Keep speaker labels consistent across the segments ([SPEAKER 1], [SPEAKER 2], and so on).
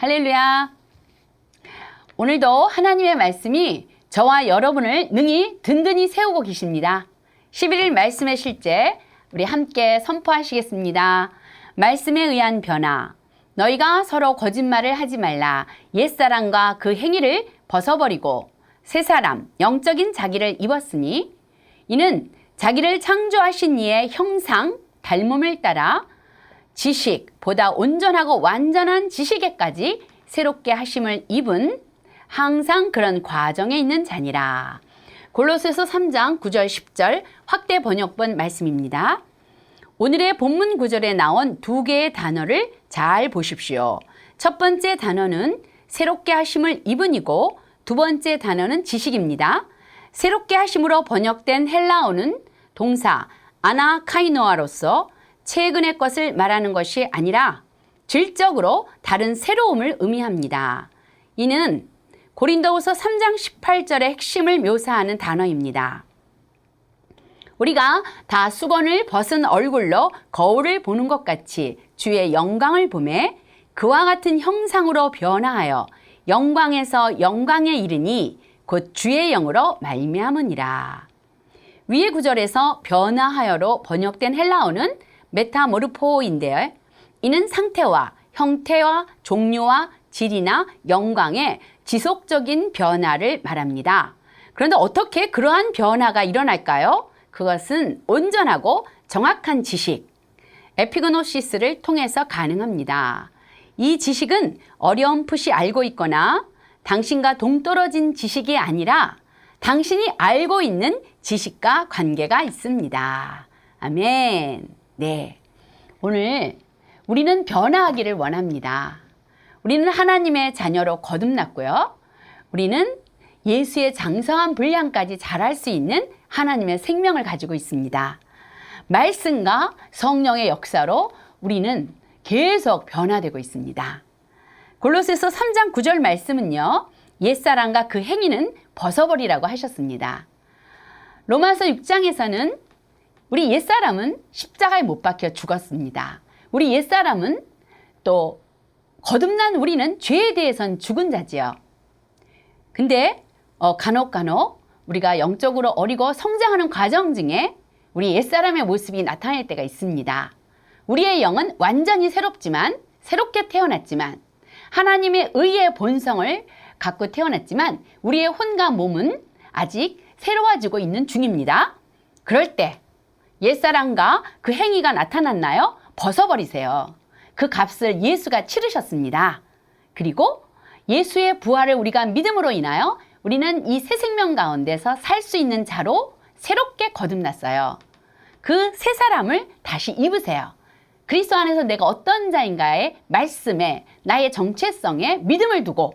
[SPEAKER 1] 할렐루야. 오늘도 하나님의 말씀이 저와 여러분을 능히 든든히 세우고 계십니다. 11일 말씀의 실제 우리 함께 선포하시겠습니다. 말씀에 의한 변화. 너희가 서로 거짓말을 하지 말라. 옛사람과 그 행위를 벗어버리고 새 사람, 영적인 자기를 입었으니 이는 자기를 창조하신 이의 형상, 닮음을 따라 지식, 보다 온전하고 완전한 지식에까지 새롭게 하심을 입은 항상 그런 과정에 있는 자니라. 골로새서 3장 9절 10절 확대 번역본 말씀입니다. 오늘의 본문 구절에 나온 두 개의 단어를 잘 보십시오. 첫 번째 단어는 새롭게 하심을 입은이고 두 번째 단어는 지식입니다. 새롭게 하심으로 번역된 헬라어는 동사 아나카이노아로서 최근의 것을 말하는 것이 아니라 질적으로 다른 새로움을 의미합니다. 이는 고린도후서 3장 18절의 핵심을 묘사하는 단어입니다. 우리가 다 수건을 벗은 얼굴로 거울을 보는 것 같이 주의 영광을 보매 그와 같은 형상으로 변화하여 영광에서 영광에 이르니 곧 주의 영으로 말미암으니라. 위의 구절에서 변화하여로 번역된 헬라어는 메타모르포인데요. 이는 상태와 형태와 종류와 질이나 영광의 지속적인 변화를 말합니다. 그런데 어떻게 그러한 변화가 일어날까요? 그것은 온전하고 정확한 지식, 에피그노시스를 통해서 가능합니다. 이 지식은 어렴풋이 알고 있거나 당신과 동떨어진 지식이 아니라 당신이 알고 있는 지식과 관계가 있습니다. 아멘. 네. 오늘 우리는 변화하기를 원합니다. 우리는 하나님의 자녀로 거듭났고요. 우리는 예수의 장성한 분량까지 자랄 수 있는 하나님의 생명을 가지고 있습니다. 말씀과 성령의 역사로 우리는 계속 변화되고 있습니다. 골로새서 3장 9절 말씀은요. 옛사람과 그 행위는 벗어버리라고 하셨습니다. 로마서 6장에서는 우리 옛사람은 십자가에 못 박혀 죽었습니다. 우리 옛사람은 또 거듭난 우리는 죄에 대해선 죽은 자지요. 근데 어, 간혹 간혹 우리가 영적으로 어리고 성장하는 과정 중에 우리 옛사람의 모습이 나타날 때가 있습니다. 우리의 영은 완전히 새롭지만 새롭게 태어났지만 하나님의 의의 본성을 갖고 태어났지만 우리의 혼과 몸은 아직 새로워지고 있는 중입니다. 그럴 때 옛사람과 그 행위가 나타났나요? 벗어버리세요. 그 값을 예수가 치르셨습니다. 그리고 예수의 부활을 우리가 믿음으로 인하여 우리는 이 새 생명 가운데서 살 수 있는 자로 새롭게 거듭났어요. 그 새 사람을 다시 입으세요. 그리스도 안에서 내가 어떤 자인가의 말씀에 나의 정체성에 믿음을 두고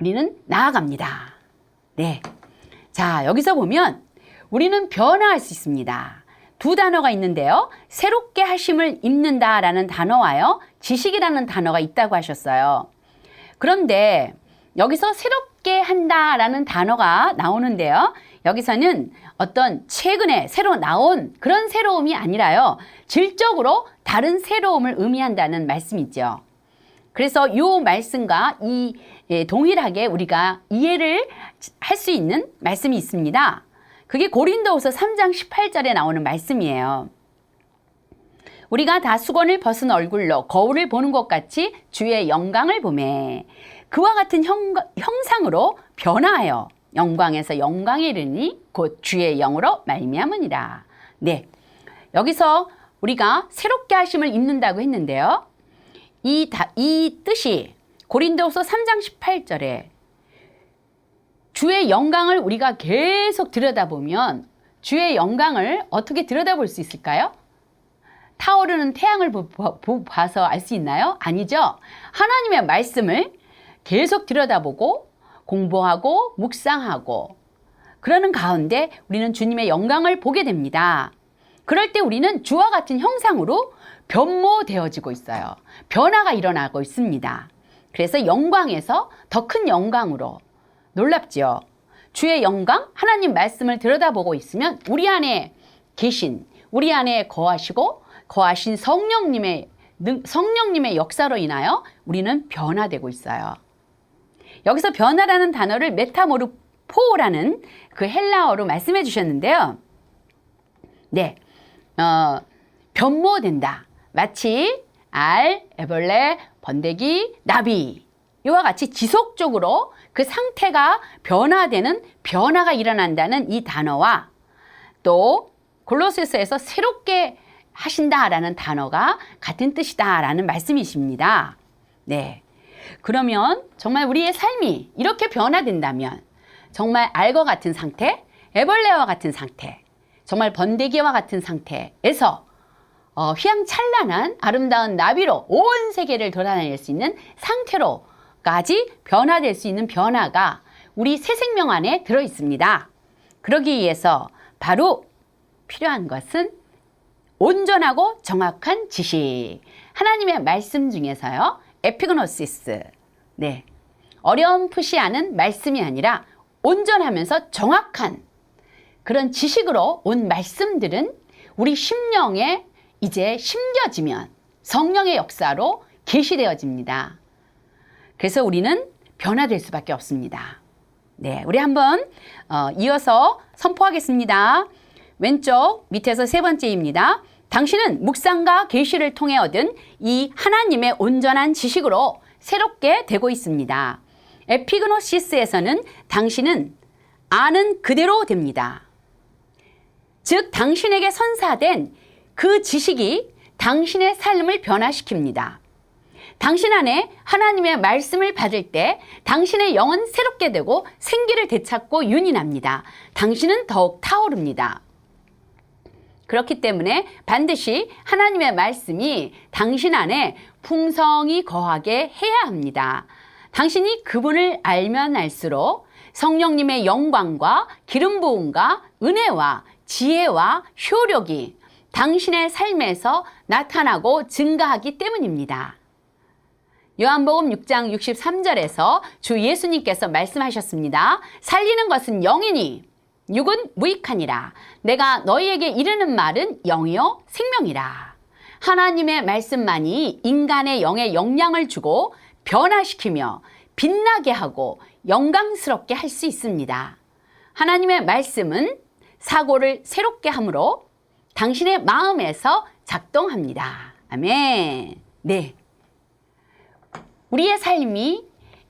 [SPEAKER 1] 우리는 나아갑니다. 네. 자, 여기서 보면 우리는 변화할 수 있습니다. 두 단어가 있는데요. 새롭게 하심을 입는다 라는 단어와요. 지식이라는 단어가 있다고 하셨어요. 그런데 여기서 새롭게 한다 라는 단어가 나오는데요. 여기서는 어떤 최근에 새로 나온 그런 새로움이 아니라요. 질적으로 다른 새로움을 의미한다는 말씀이죠. 그래서 이 말씀과 이 예, 동일하게 우리가 이해를 할 수 있는 말씀이 있습니다. 그게 고린도후서 3장 18절에 나오는 말씀이에요. 우리가 다 수건을 벗은 얼굴로 거울을 보는 것 같이 주의 영광을 보매 그와 같은 형, 형상으로 변화하여 영광에서 영광에 이르니 곧 주의 영으로 말미암으니라. 네. 여기서 우리가 새롭게 하심을 입는다고 했는데요. 이, 다, 이 뜻이 고린도후서 3장 18절에 주의 영광을 우리가 계속 들여다보면 주의 영광을 어떻게 들여다볼 수 있을까요? 타오르는 태양을 보, 보, 봐서 알 수 있나요? 아니죠. 하나님의 말씀을 계속 들여다보고 공부하고 묵상하고 그러는 가운데 우리는 주님의 영광을 보게 됩니다. 그럴 때 우리는 주와 같은 형상으로 변모되어지고 있어요. 변화가 일어나고 있습니다. 그래서 영광에서 더 큰 영광으로 놀랍지요. 주의 영광, 하나님 말씀을 들여다보고 있으면 우리 안에 계신, 우리 안에 거하시고 거하신 성령님의 능- 성령님의 역사로 인하여 우리는 변화되고 있어요. 여기서 변화라는 단어를 메타모르포라는 그 헬라어로 말씀해 주셨는데요. 네, 어, 변모된다. 마치 알, 애벌레, 번데기, 나비 이와 같이 지속적으로 그 상태가 변화되는 변화가 일어난다는 이 단어와 또 골로새서에서 새롭게 하신다라는 단어가 같은 뜻이다라는 말씀이십니다. 네. 그러면 정말 우리의 삶이 이렇게 변화된다면 정말 알과 같은 상태, 애벌레와 같은 상태, 정말 번데기와 같은 상태에서 어, 휘황찬란한 아름다운 나비로 온 세계를 돌아다닐 수 있는 상태로 까지 변화될 수 있는 변화가 우리 새 생명 안에 들어 있습니다. 그러기 위해서 바로 필요한 것은 온전하고 정확한 지식. 하나님의 말씀 중에서요. 에피그노시스. 네. 어렴풋이 아는 말씀이 아니라 온전하면서 정확한 그런 지식으로 온 말씀들은 우리 심령에 이제 심겨지면 성령의 역사로 계시되어집니다. 그래서 우리는 변화될 수밖에 없습니다. 네, 우리 한번 어, 이어서 선포하겠습니다. 왼쪽 밑에서 세 번째입니다. 당신은 묵상과 계시를 통해 얻은 이 하나님의 온전한 지식으로 새롭게 되고 있습니다. 에피그노시스에서는 당신은 아는 그대로 됩니다. 즉 당신에게 선사된 그 지식이 당신의 삶을 변화시킵니다. 당신 안에 하나님의 말씀을 받을 때 당신의 영은 새롭게 되고 생기를 되찾고 윤이 납니다. 당신은 더욱 타오릅니다. 그렇기 때문에 반드시 하나님의 말씀이 당신 안에 풍성히 거하게 해야 합니다. 당신이 그분을 알면 알수록 성령님의 영광과 기름 부음과 은혜와 지혜와 효력이 당신의 삶에서 나타나고 증가하기 때문입니다. 요한복음 6장 63절에서 주 예수님께서 말씀하셨습니다. 살리는 것은 영이니 육은 무익하니라. 내가 너희에게 이르는 말은 영이요 생명이라. 하나님의 말씀만이 인간의 영에 영향을 주고 변화시키며 빛나게 하고 영광스럽게 할 수 있습니다. 하나님의 말씀은 사고를 새롭게 함으로 당신의 마음에서 작동합니다. 아멘. 네. 우리의 삶이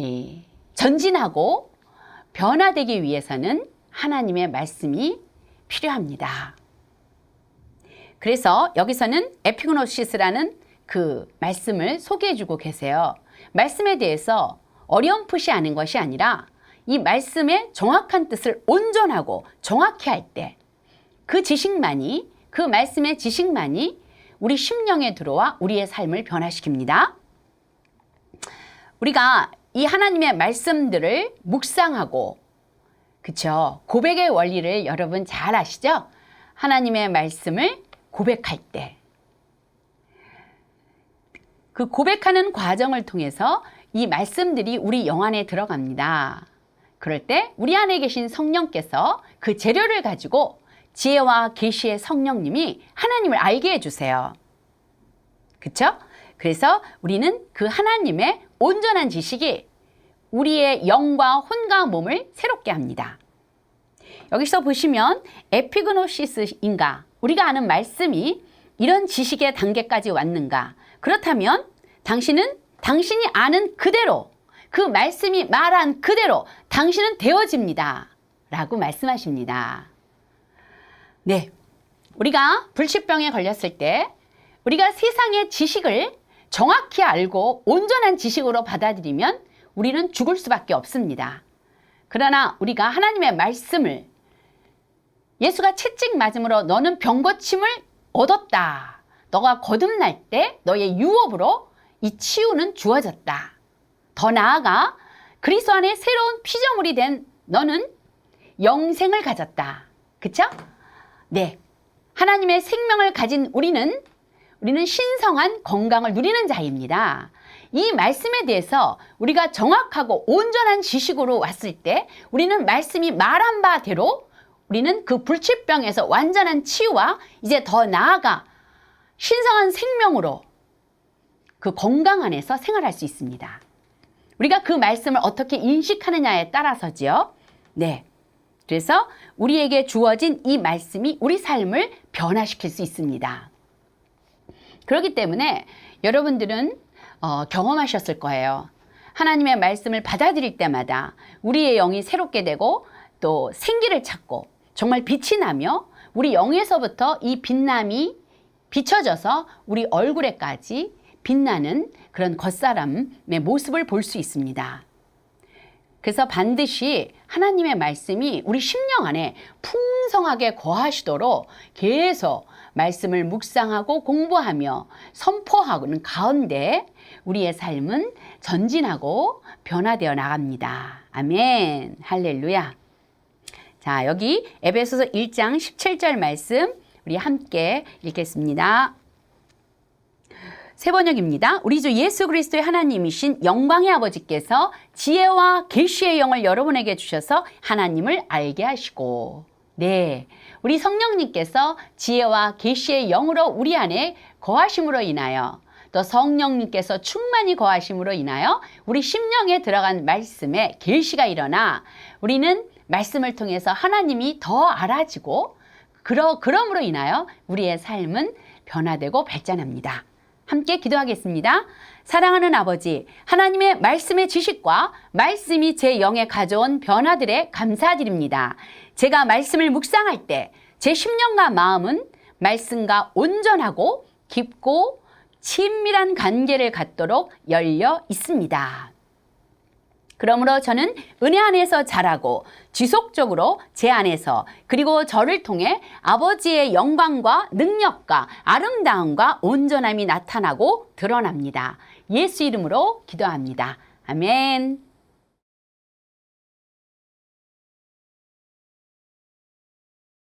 [SPEAKER 1] 예, 전진하고 변화되기 위해서는 하나님의 말씀이 필요합니다. 그래서 여기서는 에피그노시스라는 그 말씀을 소개해 주고 계세요. 말씀에 대해서 어렴풋이 아는 것이 아니라 이 말씀의 정확한 뜻을 온전하고 정확히 할 때 그 지식만이 그 말씀의 지식만이 우리 심령에 들어와 우리의 삶을 변화시킵니다. 우리가 이 하나님의 말씀들을 묵상하고 그쵸 고백의 원리를 여러분 잘 아시죠? 하나님의 말씀을 고백할 때 그 고백하는 과정을 통해서 이 말씀들이 우리 영 안에 들어갑니다. 그럴 때 우리 안에 계신 성령께서 그 재료를 가지고 지혜와 계시의 성령님이 하나님을 알게 해주세요. 그쵸? 그래서 우리는 그 하나님의 온전한 지식이 우리의 영과 혼과 몸을 새롭게 합니다. 여기서 보시면 에피그노시스인가 우리가 아는 말씀이 이런 지식의 단계까지 왔는가 그렇다면 당신은 당신이 아는 그대로 그 말씀이 말한 그대로 당신은 되어집니다. 라고 말씀하십니다. 네. 우리가 불치병에 걸렸을 때 우리가 세상의 지식을 정확히 알고 온전한 지식으로 받아들이면 우리는 죽을 수밖에 없습니다. 그러나 우리가 하나님의 말씀을 예수가 채찍 맞음으로 너는 병고침을 얻었다. 너가 거듭날 때 너의 유업으로 이 치유는 주어졌다. 더 나아가 그리스도 안에 새로운 피조물이 된 너는 영생을 가졌다. 그쵸? 네. 하나님의 생명을 가진 우리는 우리는 신성한 건강을 누리는 자입니다. 이 말씀에 대해서 우리가 정확하고 온전한 지식으로 왔을 때 우리는 말씀이 말한 바대로 우리는 그 불치병에서 완전한 치유와 이제 더 나아가 신성한 생명으로 그 건강 안에서 생활할 수 있습니다. 우리가 그 말씀을 어떻게 인식하느냐에 따라서지요. 네. 그래서 우리에게 주어진 이 말씀이 우리 삶을 변화시킬 수 있습니다. 그렇기 때문에 여러분들은 어, 경험하셨을 거예요. 하나님의 말씀을 받아들일 때마다 우리의 영이 새롭게 되고 또 생기를 찾고 정말 빛이 나며 우리 영에서부터 이 빛남이 비춰져서 우리 얼굴에까지 빛나는 그런 겉사람의 모습을 볼 수 있습니다. 그래서 반드시 하나님의 말씀이 우리 심령 안에 풍성하게 거하시도록 계속 말씀을 묵상하고 공부하며 선포하는 가운데 우리의 삶은 전진하고 변화되어 나갑니다. 아멘. 할렐루야. 자, 여기 에베소서 1장 17절 말씀 우리 함께 읽겠습니다. 세 번역입니다. 우리 주 예수 그리스도의 하나님이신 영광의 아버지께서 지혜와 계시의 영을 여러분에게 주셔서 하나님을 알게 하시고 네. 우리 성령님께서 지혜와 계시의 영으로 우리 안에 거하심으로 인하여 또 성령님께서 충만히 거하심으로 인하여 우리 심령에 들어간 말씀에 계시가 일어나 우리는 말씀을 통해서 하나님이 더 알아지고 그러, 그럼으로 인하여 우리의 삶은 변화되고 발전합니다. 함께 기도하겠습니다. 사랑하는 아버지, 하나님의 말씀의 지식과 말씀이 제 영에 가져온 변화들에 감사드립니다. 제가 말씀을 묵상할 때 제 심령과 마음은 말씀과 온전하고 깊고 친밀한 관계를 갖도록 열려 있습니다. 그러므로 저는 은혜 안에서 자라고 지속적으로 제 안에서 그리고 저를 통해 아버지의 영광과 능력과 아름다움과 온전함이 나타나고 드러납니다. 예수 이름으로 기도합니다. 아멘.